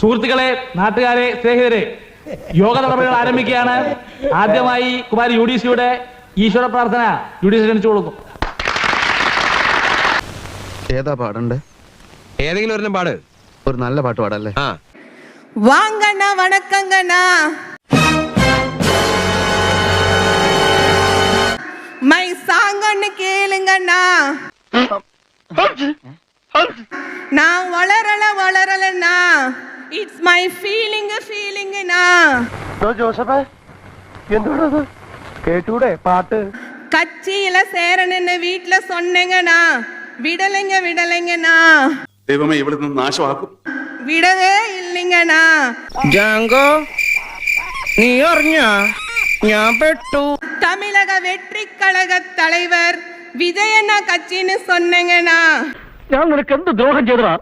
സുഹൃത്തുക്കളെ നാട്ടുകാരെ സ്നേഹിതരെ യോഗ നടപടികൾ ആരംഭിക്കുകയാണ് ആദ്യമായി കുമാരി യു ഡി സിയുടെ ഈശ്വര പ്രാർത്ഥന യു ഡി സി ക്ഷണിച്ചു കൊടുക്കും ഏതാ പാടണ്ടേ ഏതെങ്കിലും ഒരെണ്ണം പാട് ഒരു നല്ല പാട്ട് പാടല്ലേ ആ வாங்கண்ணா வணக்கங்கண்ணா மை சாங்கன்னு கேளுங்கண்ணா நான் வளரல வளரலண்ணா இட்ஸ் மை ஃபீலிங் ஃபீலிங்ண்ணா ജോസഫേ എന്തോടത് കേട്ടൂടെ പാട്ട് கட்சியில சேரணுன்னு வீட்டுல சொன்னேங்கண்ணா விடலைங்க விடலைங்கண்ணா ദൈവമേ ഇവിടെ നിന്ന് നാശമാക്കും விடவே இல்லைங்கண்ணா ജാങ്കോ നീ അറിഞ്ഞ ഞാൻ പെട്ടു தமிழக வெற்றி கழக தலைவர் விஜயண்ணா கட்சின்னு சொன்னேங்கண்ணா ഞാൻ നിനക്ക് എന്ത് ദ്രോഹം ചെയ്തടാ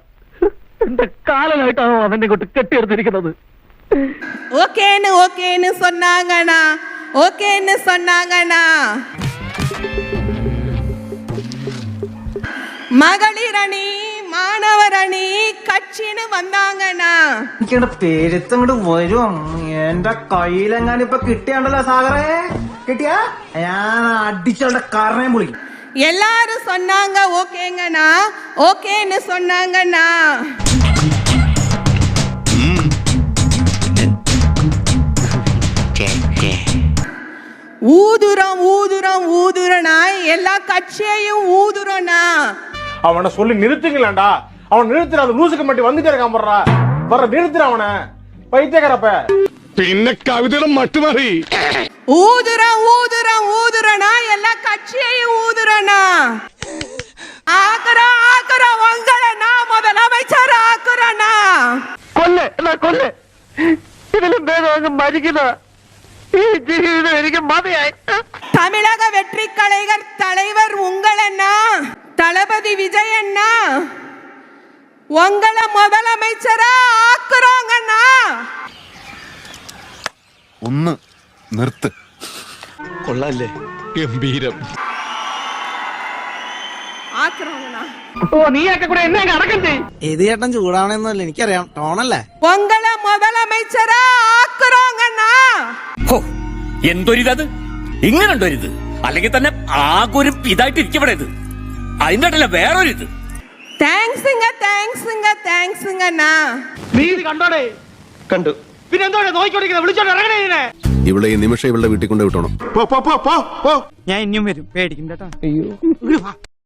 എന്റെ കാലനായിട്ടാണോ അവനെ കൊണ്ട് കെട്ടിയെടുത്തിരിക്കുന്നത് ஓகேன்னு ஓகேன்னு சொன்னாங்கண்ணா ஓகேன்னு சொன்னாங்கண்ணா மகளிர் அணி மாணவர் அணி கட்சின்னு வந்தாங்கண்ணா എനിക്കങ്ങട് പെരുത്തങ്ങട് വരും എന്റെ കയ്യിലെങ്ങാനും ഇപ്പൊ കിട്ടിയാണ്ടല്ലോ സാഗറേ കിട്ടിയാ ഞാൻ അടിച്ചവളുടെ കറണയും പൊളിക്കും எல்லாரும் சொன்னாங்க ஓகேங்கண்ணா ஓகேன்னு சொன்னாங்கண்ணா எல்லா கட்சியையும் ஊதுறோண்ணா அவனை சொல்லி நிறுத்துங்களேன்டா அவன் நிறுத்துற அந்த லூசுக்கு மட்டும் வந்துட்டே இருக்கான் போடுறா வர நிறுத்துற அவனை பைத்தியக்காரப்ப പിന്നെ കവിതയുടെ മട്ടുമാറി ஊதுறோம் ஊதுறோம் ஊதுறனா எல்லா கட்சியையும் ஊதுறனா ஆக்குறோம் ஆக்குறோம் உங்களை நான் முதலமைச்சர் ஆக்குறேண்ணா കൊല്ലെ എന്നാ കൊല്ലെ ഇതിലും ഭേദം അങ്ങ് മരിക്കുന്ന தமிழக வெற்றி கலைஞர் தலைவர் உங்களண்ணா தளபதி விஜய் அண்ணா உங்களை முதலமைச்சரா ஆக்குறோங்கண்ணா ഒന്ന് നിർത്ത് കൊള്ളാല്ലേ ഗംഭീരം ஆக்குறோங்கண்ணா ഓ നീയൊക്കെ കൂടെ എന്നെ അങ്ങ് അടക്കം ചെയ്യും ഇത് ചേട്ടൻ ചൂടാവണമെന്നല്ല എനിക്കറിയാം ടോണല്ലേ உங்களை முதலமைச்சரா ஆக்குறோங்கண்ணா ഹോ എന്തൊരിതത്? ഇങ്ങനെ ഉണ്ടൊരിത് അല്ലെങ്കിൽ തന്നെ ആകൊരു ഇതായിട്ട് ഇരിക്കപ്പെടെ ഇത് അതിന്റെ ഇടയില വേറൊരു ഇത് താങ്ക്സ് താങ്ക്സ് താങ്ക്സ് നീ ഇത് കണ്ടു. പിന്നെ എന്തോടെ നോക്കിക്കൊണ്ടിരിക്കുന്നത് വിളിച്ചോണ്ട് ഇറങ്ങണേ ഇതിനെ ഇവിടെ ഈ നിമിഷം ഇവളുടെ വീട്ടിൽ കൊണ്ടു വിട്ടോണം. ഞാൻ ഇനിയും വരും. പേടിക്കും കേട്ടോ. അയ്യോ.